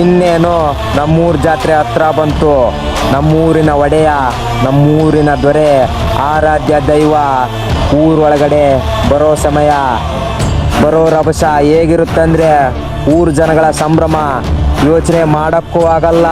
ಇನ್ನೇನು ನಮ್ಮೂರ ಜಾತ್ರೆ ಹತ್ರ ಬಂತು. ನಮ್ಮೂರಿನ ಒಡೆಯ, ನಮ್ಮೂರಿನ ದೊರೆ, ಆರಾಧ್ಯ ದೈವ ಊರೊಳಗಡೆ ಬರೋ ಸಮಯ. ಬರೋ ರಭಸ ಹೇಗಿರುತ್ತಂದ್ರೆ ಊರು ಜನಗಳ ಸಂಭ್ರಮ ಯೋಚನೆ ಮಾಡಕ್ಕೂ ಆಗಲ್ಲ.